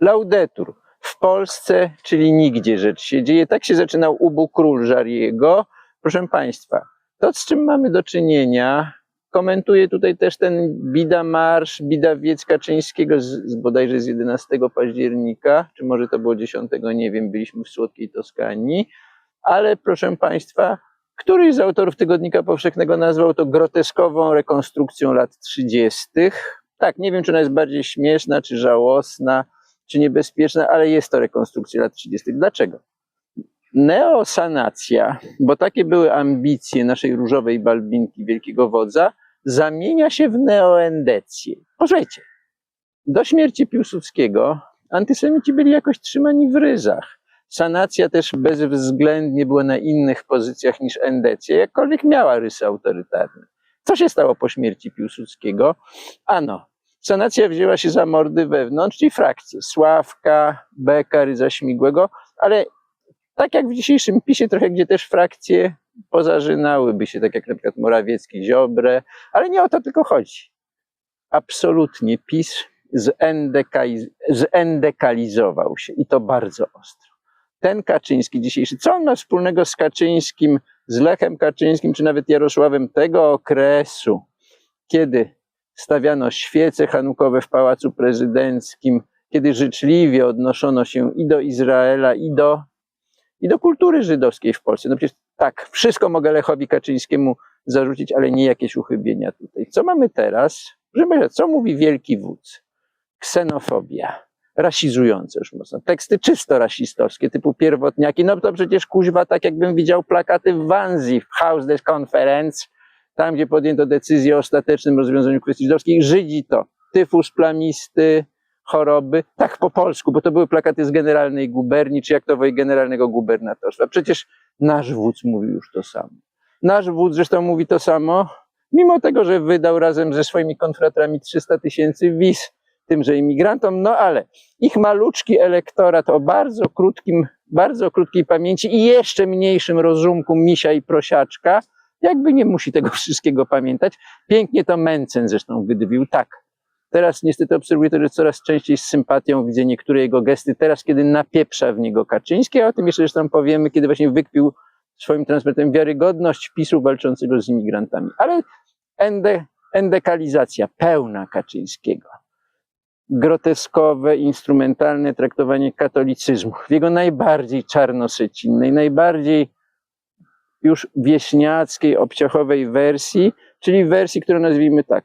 Laudetur. W Polsce, czyli nigdzie rzecz się dzieje. Tak się zaczynał Ubu Król Żariego. Proszę Państwa, to z czym mamy do czynienia, komentuje tutaj też ten Bida Marsz, Bida Wiec Kaczyńskiego z, z bodajże z 11 października, czy może to było 10, nie wiem, byliśmy w Słodkiej Toskanii, ale proszę Państwa, któryś z autorów Tygodnika Powszechnego nazwał to groteskową rekonstrukcją lat 30. Tak, nie wiem, czy ona jest bardziej śmieszna, czy żałosna, czy niebezpieczna, ale jest to rekonstrukcja lat 30. Dlaczego? Neosanacja, bo takie były ambicje naszej różowej balbinki wielkiego wodza, zamienia się w neoendecję. Posłuchajcie, do śmierci Piłsudskiego antysemici byli jakoś trzymani w ryzach. Sanacja też bezwzględnie była na innych pozycjach niż endecja, jakkolwiek miała rysy autorytarne. Co się stało po śmierci Piłsudskiego? Ano, sanacja wzięła się za mordy wewnątrz, czyli frakcje Sławka, Beka, Ryza Śmigłego, ale tak jak w dzisiejszym PiSie, trochę gdzie też frakcje pozarzynałyby się, tak jak na przykład Morawiecki, Ziobrę, ale nie o to tylko chodzi. Absolutnie PiS zendekaliz- zendekalizował się i to bardzo ostro. Ten Kaczyński dzisiejszy, co on ma wspólnego z Kaczyńskim, z Lechem Kaczyńskim, czy nawet Jarosławem tego okresu, kiedy stawiano świece hanukowe w Pałacu Prezydenckim, kiedy życzliwie odnoszono się i do Izraela, i do i do kultury żydowskiej w Polsce. No przecież tak, wszystko mogę Lechowi Kaczyńskiemu zarzucić, ale nie jakieś uchybienia tutaj. Co mamy teraz? Proszę co mówi wielki wódz? Ksenofobia, rasizujące już mocno. Teksty czysto rasistowskie, typu pierwotniaki. No to przecież kuźwa, tak jakbym widział plakaty w Wanzi, w House des Conference, tam gdzie podjęto decyzję o ostatecznym rozwiązaniu kwestii żydowskich. Żydzi to tyfus plamisty, choroby, tak po polsku, bo to były plakaty z generalnej guberni, czy jak to woje generalnego gubernatorstwa. Przecież nasz wódz mówił już to samo. Nasz wódz zresztą mówi to samo, mimo tego, że wydał razem ze swoimi konfratrami 300 tysięcy wiz tymże imigrantom, no ale ich maluczki elektorat o bardzo krótkim, bardzo krótkiej pamięci i jeszcze mniejszym rozumku misia i prosiaczka, jakby nie musi tego wszystkiego pamiętać. Pięknie to Mencen zresztą wydwił tak. Teraz niestety obserwuję to, że coraz częściej z sympatią widzę niektóre jego gesty. Teraz, kiedy napieprza w niego Kaczyński, a o tym jeszcze zresztą powiemy, kiedy właśnie wykpił swoim transportem wiarygodność PiSu walczącego z imigrantami. Ale ende, endekalizacja pełna Kaczyńskiego. Groteskowe, instrumentalne traktowanie katolicyzmu w jego najbardziej czarnosycinnej, najbardziej już wieśniackiej, obciachowej wersji, czyli wersji, którą nazwijmy tak,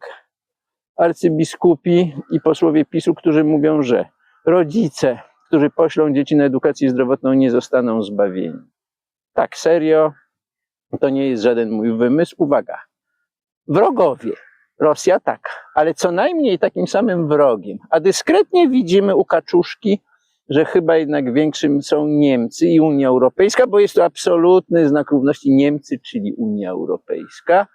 arcybiskupi i posłowie PiSu, którzy mówią, że rodzice, którzy poślą dzieci na edukację zdrowotną, nie zostaną zbawieni. Tak, serio, to nie jest żaden mój wymysł. Uwaga, wrogowie. Rosja tak, ale co najmniej takim samym wrogiem. A dyskretnie widzimy u kaczuszki, że chyba jednak większym są Niemcy i Unia Europejska, bo jest to absolutny znak równości Niemcy, czyli Unia Europejska.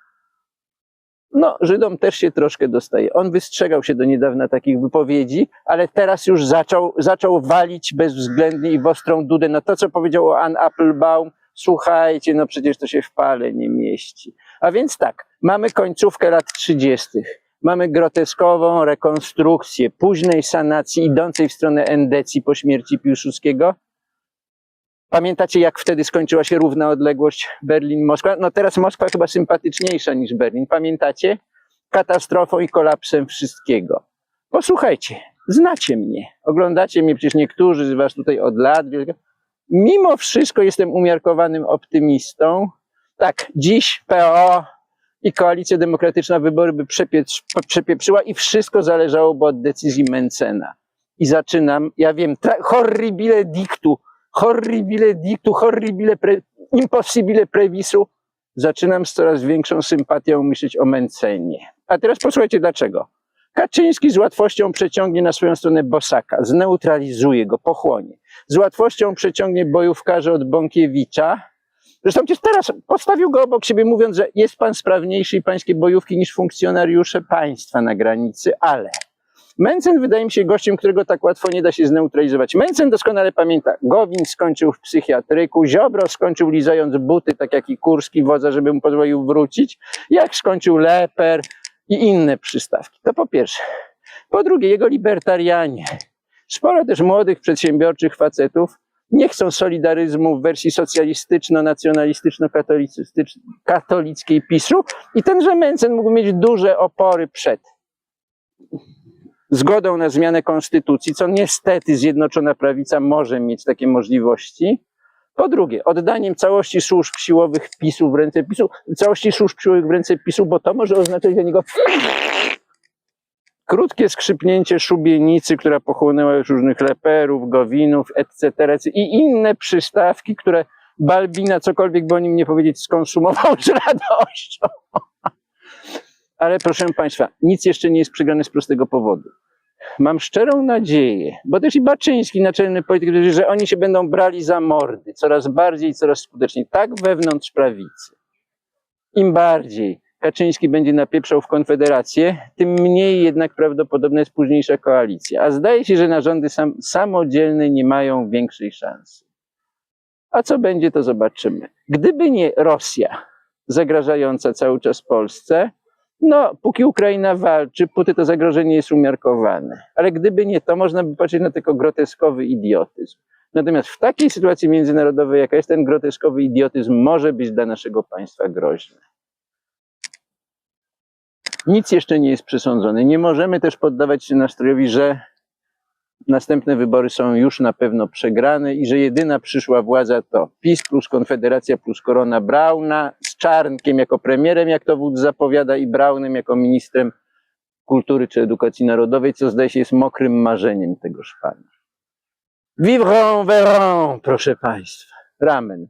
No, Żydom też się troszkę dostaje. On wystrzegał się do niedawna takich wypowiedzi, ale teraz już zaczął, zaczął walić bezwzględnie i w ostrą dudę na to, co powiedział Ann Applebaum. Słuchajcie, no przecież to się w pale nie mieści. A więc tak, mamy końcówkę lat 30. Mamy groteskową rekonstrukcję późnej sanacji idącej w stronę endecji po śmierci Piłsudskiego. Pamiętacie, jak wtedy skończyła się równa odległość Berlin-Moskwa? No teraz Moskwa chyba sympatyczniejsza niż Berlin. Pamiętacie? Katastrofą i kolapsem wszystkiego. Posłuchajcie, znacie mnie, oglądacie mnie przecież niektórzy z was tutaj od lat. Mimo wszystko jestem umiarkowanym optymistą. Tak, dziś PO i Koalicja Demokratyczna wybory by przepieprz, przepieprzyła i wszystko zależałoby od decyzji Mencena. I zaczynam, ja wiem, horribile dictu, horribile dictu, horribile pre, impossibile previsu, zaczynam z coraz większą sympatią myśleć o Mencenie. A teraz posłuchajcie dlaczego. Kaczyński z łatwością przeciągnie na swoją stronę Bosaka, zneutralizuje go, pochłonie. Z łatwością przeciągnie bojówkarza od Bąkiewicza. Zresztą teraz postawił go obok siebie, mówiąc, że jest pan sprawniejszy i pańskie bojówki niż funkcjonariusze państwa na granicy, ale Mencen wydaje mi się gościem, którego tak łatwo nie da się zneutralizować. Mencen doskonale pamięta, Gowin skończył w psychiatryku, Ziobro skończył lizając buty, tak jak i Kurski wodza, żeby mu pozwolił wrócić, jak skończył Leper i inne przystawki. To po pierwsze. Po drugie, jego libertarianie, Sporo też młodych, przedsiębiorczych facetów nie chcą solidaryzmu w wersji socjalistyczno-nacjonalistyczno-katolickiej PiSu i tenże Mencen mógł mieć duże opory przed zgodą na zmianę konstytucji, co niestety Zjednoczona Prawica może mieć takie możliwości. Po drugie, oddaniem całości służb siłowych PiSu w ręce PiSu, całości służb siłowych w ręce PiSu, bo to może oznaczać dla niego krótkie skrzypnięcie szubienicy, która pochłonęła już różnych leperów, gowinów, etc., i inne przystawki, które Balbina, cokolwiek by o nim nie powiedzieć, skonsumował z radością. Ale proszę Państwa, nic jeszcze nie jest przegrane z prostego powodu. Mam szczerą nadzieję, bo też i Baczyński, naczelny polityk, że oni się będą brali za mordy coraz bardziej coraz skuteczniej, tak wewnątrz prawicy. Im bardziej Kaczyński będzie napieprzał w Konfederację, tym mniej jednak prawdopodobna jest późniejsza koalicja. A zdaje się, że na rządy sam, samodzielne nie mają większej szansy. A co będzie, to zobaczymy. Gdyby nie Rosja zagrażająca cały czas Polsce, no, póki Ukraina walczy, póty to zagrożenie jest umiarkowane. Ale gdyby nie to, można by patrzeć na tylko groteskowy idiotyzm. Natomiast w takiej sytuacji międzynarodowej, jaka jest ten groteskowy idiotyzm, może być dla naszego państwa groźny. Nic jeszcze nie jest przesądzone. Nie możemy też poddawać się nastrojowi, że następne wybory są już na pewno przegrane i że jedyna przyszła władza to PiS plus Konfederacja plus Korona Brauna z Czarnkiem jako premierem, jak to wódz zapowiada, i Braunem jako ministrem kultury czy edukacji narodowej, co zdaje się jest mokrym marzeniem tegoż pana. Vivrons, verrons, proszę państwa. Ramen.